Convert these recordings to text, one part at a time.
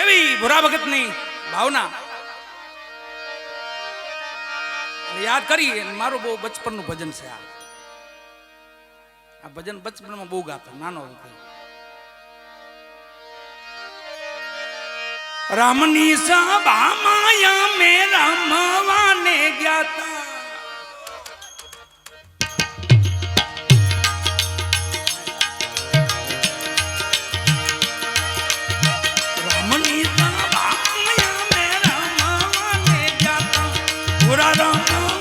એવી ભોરા ભગતની ભાવના યાદ કરી મારું બહુ બચપનનું ભજન છે આ. ભજન ભજન બચપનમાં બહુ ગાતા, નાનો હતો. રામની સભામાં અમે રમવાને ગયા what I don't do.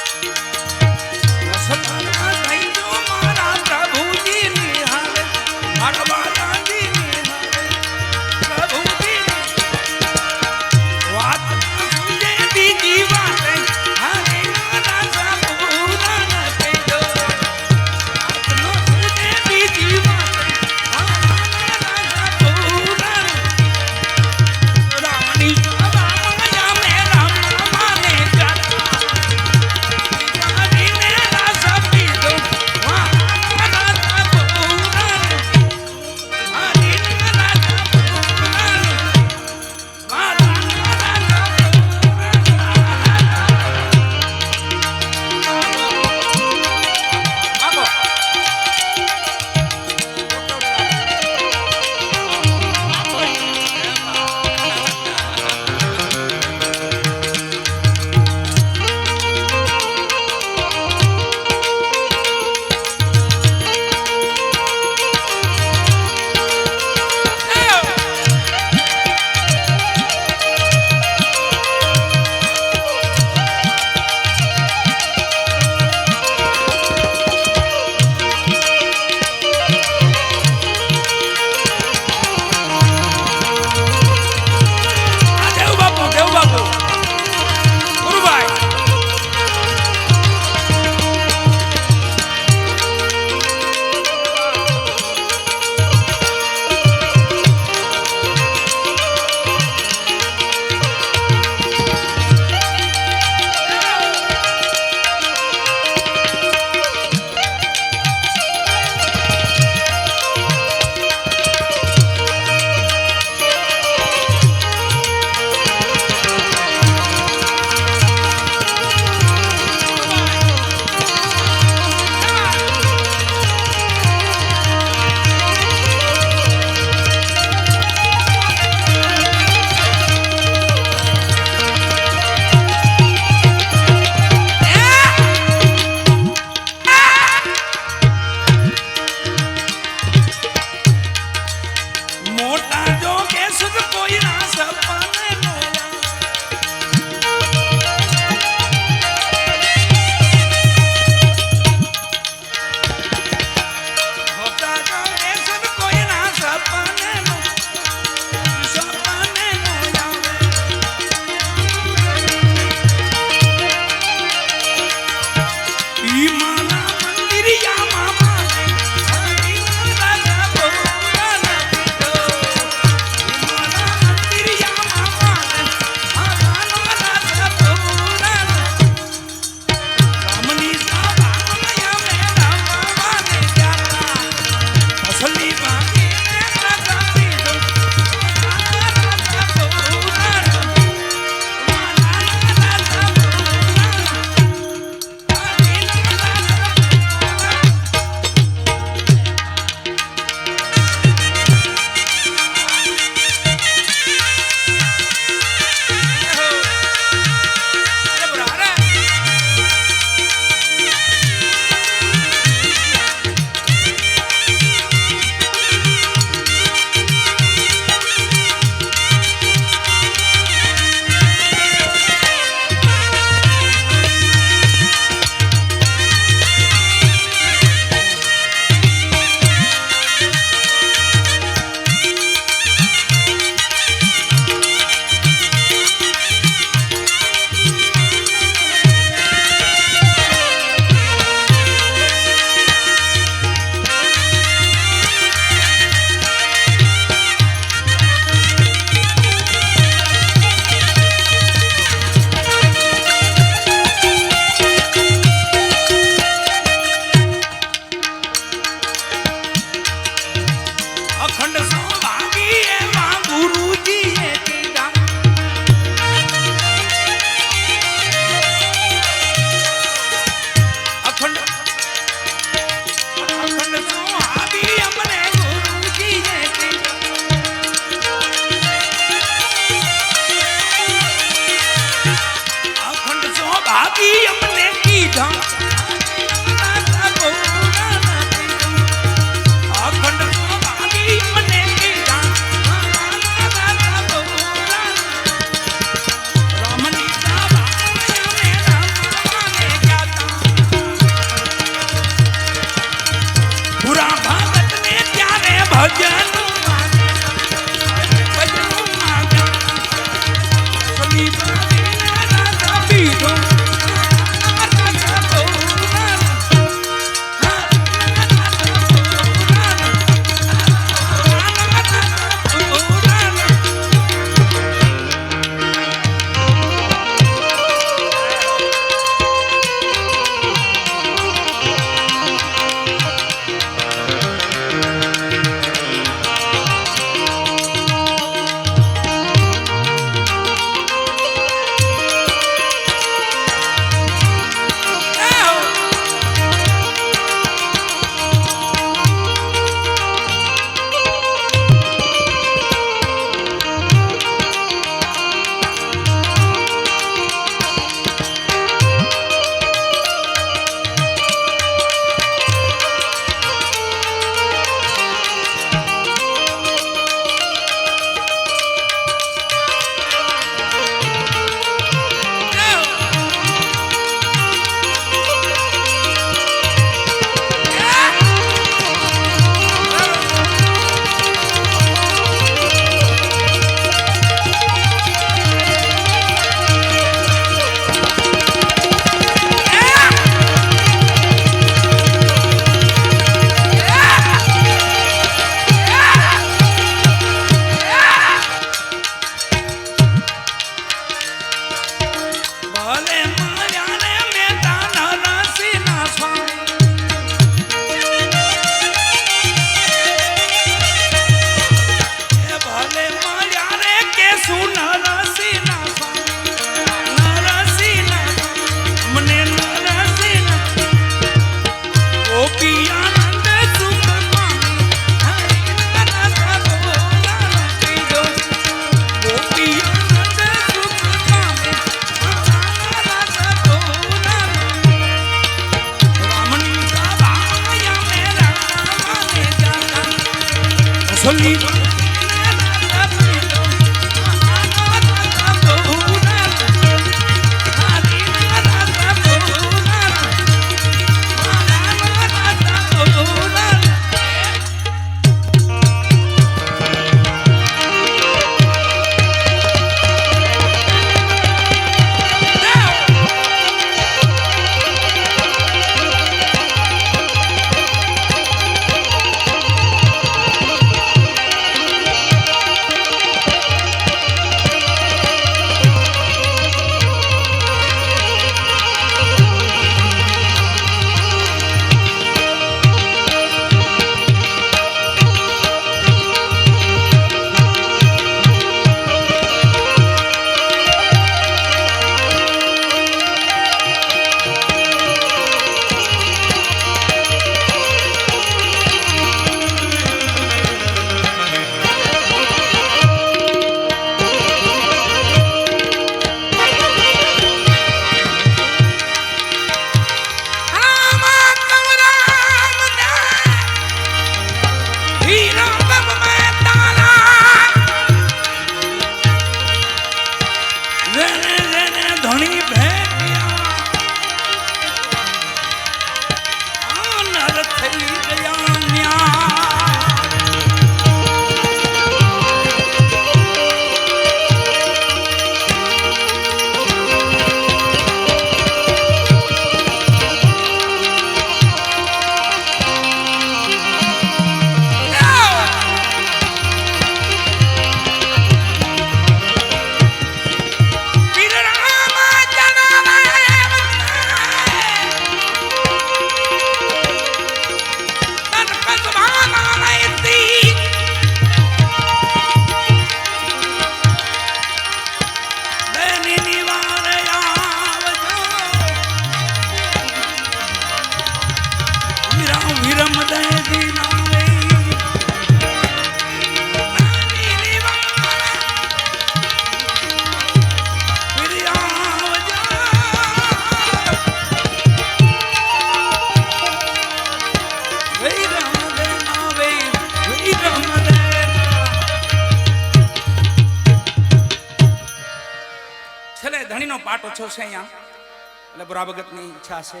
એટલે બુરા ભગતની ઈચ્છા છે.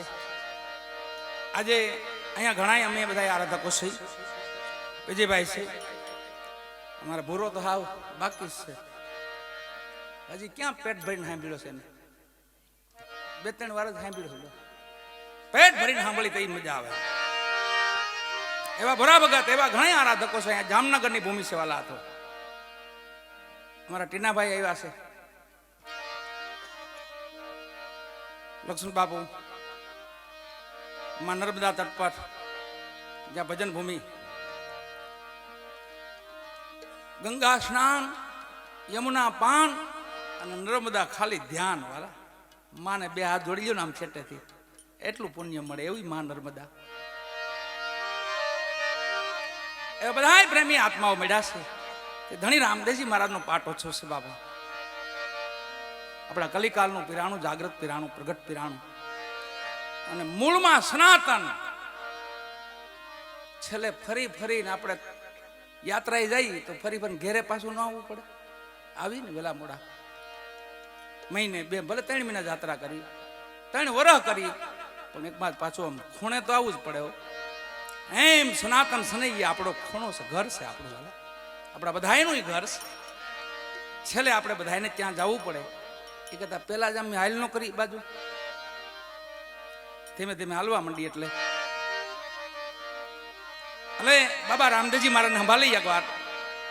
આજે અહીંયા ઘણા અમે બધા આરાધકો છે વિજયભાઈ છે. અમારા ભૂરો તો હાવ બાકી છે. હજી ક્યાં પેટ ભરીને સાંભળ્યો છે બે ત્રણ વાર સાંભળ્યો પેટ ભરીને સાંભળી તો મજા આવે. એવા ભરા ભગત એવા ઘણા આરાધકો છે. અહીંયા જામનગરની ભૂમિ સેવાલા હતો અમારા ટીનાભાઈ આવ્યા છે. લક્ષ્મણ બાપુ, માં નર્મદા તટ પર જ્યાં ભજન ભૂમિ. ગંગા સ્નાન, યમુના પાન અને નર્મદા ખાલી ધ્યાન વાળા. માને બે હાથ જોડી લો ને આમ છેટેથી. એટલું પુણ્ય મળે એવી માં નર્મદા. એ બધા પ્રેમી આત્માઓ મળ્યા છે. ધણી રામદેવજી મહારાજનો પાટો છો છે બાબા. આપણા કલિકાલનું પિરાણું, જાગૃત પિરાણું, પ્રગટ પિરાણું. અને મૂળમાં સનાતન. છેલ્લે ફરી ફરીને આપણે યાત્રાએ જઈએ તો ફરી ફરી ઘેરે પાછું ન આવવું પડે. આવીને વેલા મોડા. મહિને બે, ભલે ત્રણ મહિના યાત્રા કરી ત્રણ વરહ કરી પણ એક બાદ પાછું આમ ખૂણે તો આવવું જ પડે એમ સનાતન સનૈયે આપણો ખૂણો છે, ઘર છે આપણું આપણા બધાનું ઘર છે. છેલ્લે આપણે બધાને ત્યાં જવું પડે. એ કહેતા, પહેલા જ અમે હાલ ન કરી, બાજુ. ધીમે ધીમે હાલવા માંડી એટલે. એટલે બાબા રામદેવજી મહારાજને સંભાળી એકવાર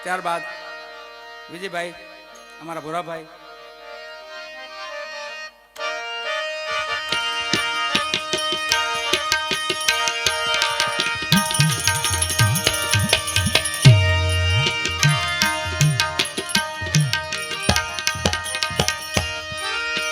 ત્યારબાદ. વિજયભાઈ, અમારા ભોરાભાઈ